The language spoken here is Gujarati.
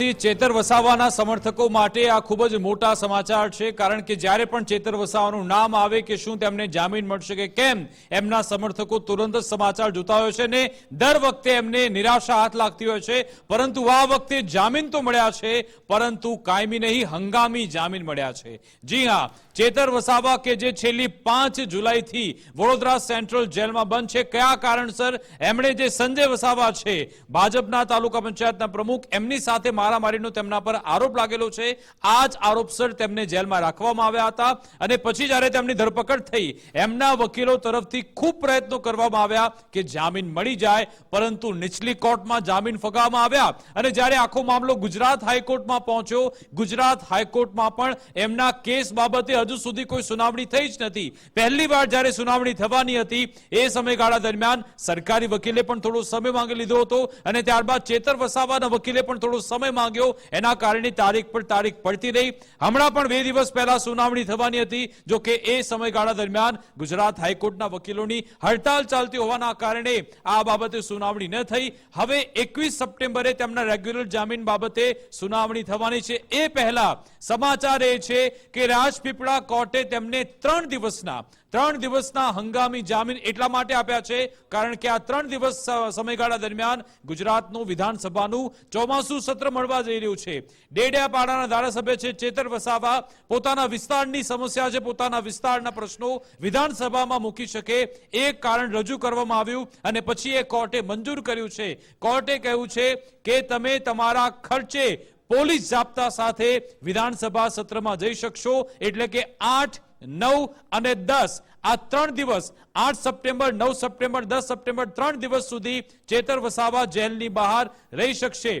ચેતર વસાવાના સમર્થકો માટે આ ખૂબ જ મોટા સમાચાર છે, કારણ કે જ્યારે પણ ચેતર વસાવાનું નામ આવે કે શું તેમને જામીન મળશે કે કેમ, એમના સમર્થકો તુરંત જ સમાચાર જોતા હોય છે ને દર વખતે એમને નિરાશા હાથ લાગતી હોય છે, પરંતુ આ વખતે જામીન તો મળ્યા છે, પરંતુ કાયમી નહીં, હંગામી જામીન મળ્યા છે. જી હા, ચેતર વસાવા કે જે છેલ્લી પાંચ જુલાઈથી વડોદરા સેન્ટ્રલ જેલમાં બંધ છે, કયા કારણસર એમણે જે સંજય વસાવા છે, ભાજપના તાલુકા પંચાયતના પ્રમુખ એમની સાથે મારામારીનો તેમના પર આરોપ લાગેલો છે. આ જ આરોપસર તેમને જેલમાં રાખવામાં આવ્યા હતા અને પછી જ્યારે તેમની ધરપકડ થઈ, એમના વકીલો તરફથી ખૂબ પ્રયત્નો કરવામાં આવ્યા કે જામીન મળી જાય, પરંતુ નીચલી કોર્ટમાં જામીન ફગાવવામાં આવ્યા અને જ્યારે આખો મામલો ગુજરાત હાઈકોર્ટમાં પહોંચ્યો, ગુજરાત હાઈકોર્ટમાં પણ એમના કેસ બાબતે હજુ સુધી કોઈ સુનાવણી થઈ જ નથી. પહેલી વાર જ્યારે સુનાવણી થવાની હતી, એ સમયગાળા દરમિયાન સરકારી વકીલે પણ થોડો સમય માંગી લીધો હતો અને ત્યારબાદ ચેતર વસાવાના વકીલે પણ થોડો સમય માંગ્યો. એના કારણે તારીખ પર તારીખ પડતી રહી. હમણાં પણ બે દિવસ પહેલા સુનાવણી થવાની હતી, જો કે એ સમયગાળા દરમિયાન ગુજરાત હાઈકોર્ટના વકીલોની હડતાલ ચાલતી હોવાના કારણે આ બાબતે સુનાવણી ન થઈ. હવે એકવીસ સપ્ટેમ્બરે તેમના રેગ્યુલર જામીન બાબતે સુનાવણી થવાની છે. એ પહેલા સમાચાર એ છે કે રાજપીપળા કોર્ટે તેમને ત્રણ દિવસના ત્રણ દિવસના હંગામી જામીન એટલા માટે આપ્યા છે કારણ કે આ ત્રણ દિવસ સમયગાળા દરમિયાન ગુજરાતનું વિધાનસભાનું ચોમાસું સત્ર મળવા જઈ રહ્યું છે. ડેડિયાપાડાના ધારાસભ્ય છે ચેતર વસાવા. પોતાના વિસ્તારની સમસ્યા છે, પોતાના વિસ્તારના પ્રશ્નો વિધાનસભામાં મૂકી શકે. એ કારણ રજૂ કરવામાં આવ્યું અને પછી એ કોર્ટે મંજૂર કર્યું છે. કોર્ટે કહ્યું છે કે તમે તમારા ખર્ચે પોલીસ જાપ્તા સાથે વિધાનસભા સત્રમાં જઈ શકશો. એટલે કે આઠ નવ અને દસ. આ ત્રણ દિવસ, આઠ સપ્ટેમ્બર, નવ સપ્ટેમ્બર, દસ સપ્ટેમ્બર, ત્રણ દિવસ સુધી ચેતર વસાવા જેલની બહાર રહી શકશે.